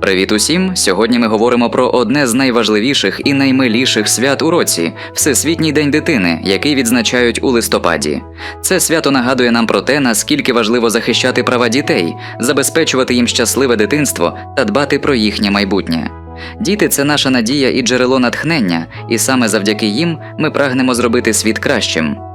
Привіт усім! Сьогодні ми говоримо про одне з найважливіших і наймиліших свят у році Всесвітній день дитини, який відзначають у листопаді. Це свято нагадує нам про те, наскільки важливо захищати права дітей, забезпечувати їм щасливе дитинство та дбати про їхнє майбутнє. Діти це наша надія і джерело натхнення, і саме завдяки їм ми прагнемо зробити світ кращим.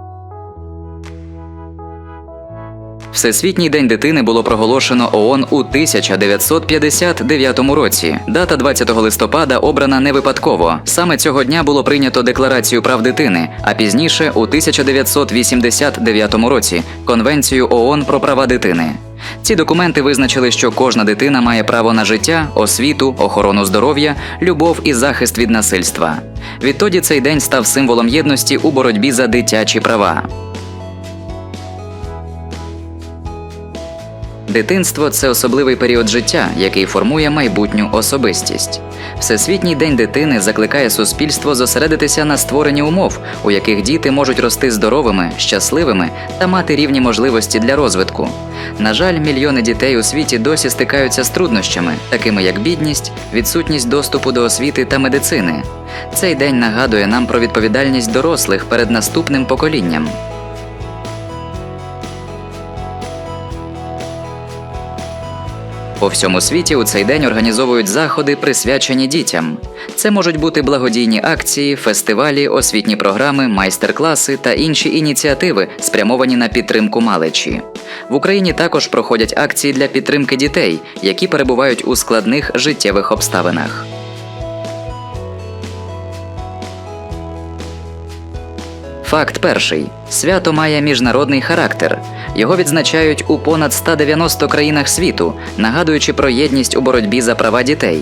Всесвітній день дитини було проголошено ООН у 1959 році. Дата 20 листопада обрана не випадково. Саме цього дня було прийнято Декларацію прав дитини, а пізніше, у 1989 році, Конвенцію ООН про права дитини. Ці документи визначили, що кожна дитина має право на життя, освіту, охорону здоров'я, любов і захист від насильства. Відтоді цей день став символом єдності у боротьбі за дитячі права. Дитинство це особливий період життя, який формує майбутню особистість. Всесвітній день дитини закликає суспільство зосередитися на створенні умов, у яких діти можуть рости здоровими, щасливими та мати рівні можливості для розвитку. На жаль, мільйони дітей у світі досі стикаються з труднощами, такими як бідність, відсутність доступу до освіти та медицини. Цей день нагадує нам про відповідальність дорослих перед наступним поколінням. По всьому світі у цей день організовують заходи, присвячені дітям. Це можуть бути благодійні акції, фестивалі, освітні програми, майстер-класи та інші ініціативи, спрямовані на підтримку малечі. В Україні також проходять акції для підтримки дітей, які перебувають у складних життєвих обставинах. Факт перший: свято має міжнародний характер. Його відзначають у понад 190 країнах світу, нагадуючи про єдність у боротьбі за права дітей.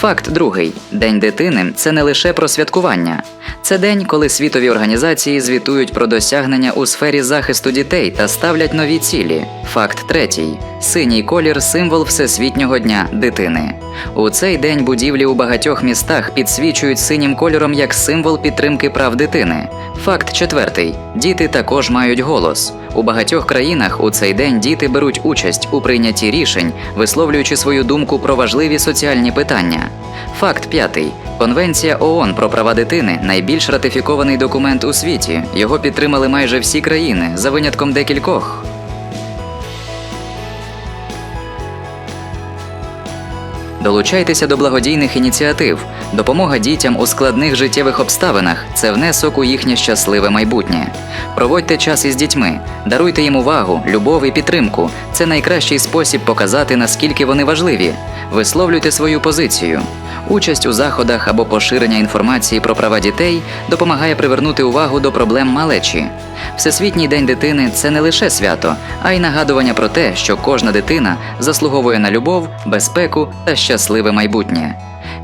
Факт другий: День дитини це не лише про святкування. Це день, коли світові організації звітують про досягнення у сфері захисту дітей та ставлять нові цілі. Факт третій: синій колір символ Всесвітнього дня дитини. У цей день будівлі у багатьох містах підсвічують синім кольором як символ підтримки прав дитини. Факт четвертий: діти також мають голос. У багатьох країнах у цей день діти беруть участь у прийнятті рішень, висловлюючи свою думку про важливі соціальні питання. Факт п'ятий: Конвенція ООН про права дитини найбільш ратифікований документ у світі. Його підтримали майже всі країни за винятком декількох. Долучайтеся до благодійних ініціатив. Допомога дітям у складних життєвих обставинах це внесок у їхнє щасливе майбутнє. Проводьте час із дітьми, даруйте їм увагу, любов і підтримку. Це найкращий спосіб показати, наскільки вони важливі. Висловлюйте свою позицію. Участь у заходах або поширення інформації про права дітей допомагає привернути увагу до проблем малечі. Всесвітній день дитини це не лише свято, а й нагадування про те, що кожна дитина заслуговує на любов, безпеку та щасливе майбутнє.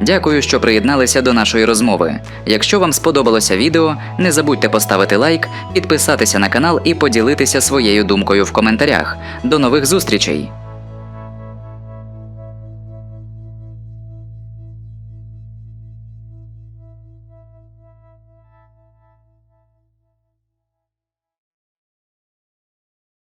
Дякую, що приєдналися до нашої розмови. Якщо вам сподобалося відео, не забудьте поставити лайк, підписатися на канал і поділитися своєю думкою в коментарях. До нових зустрічей!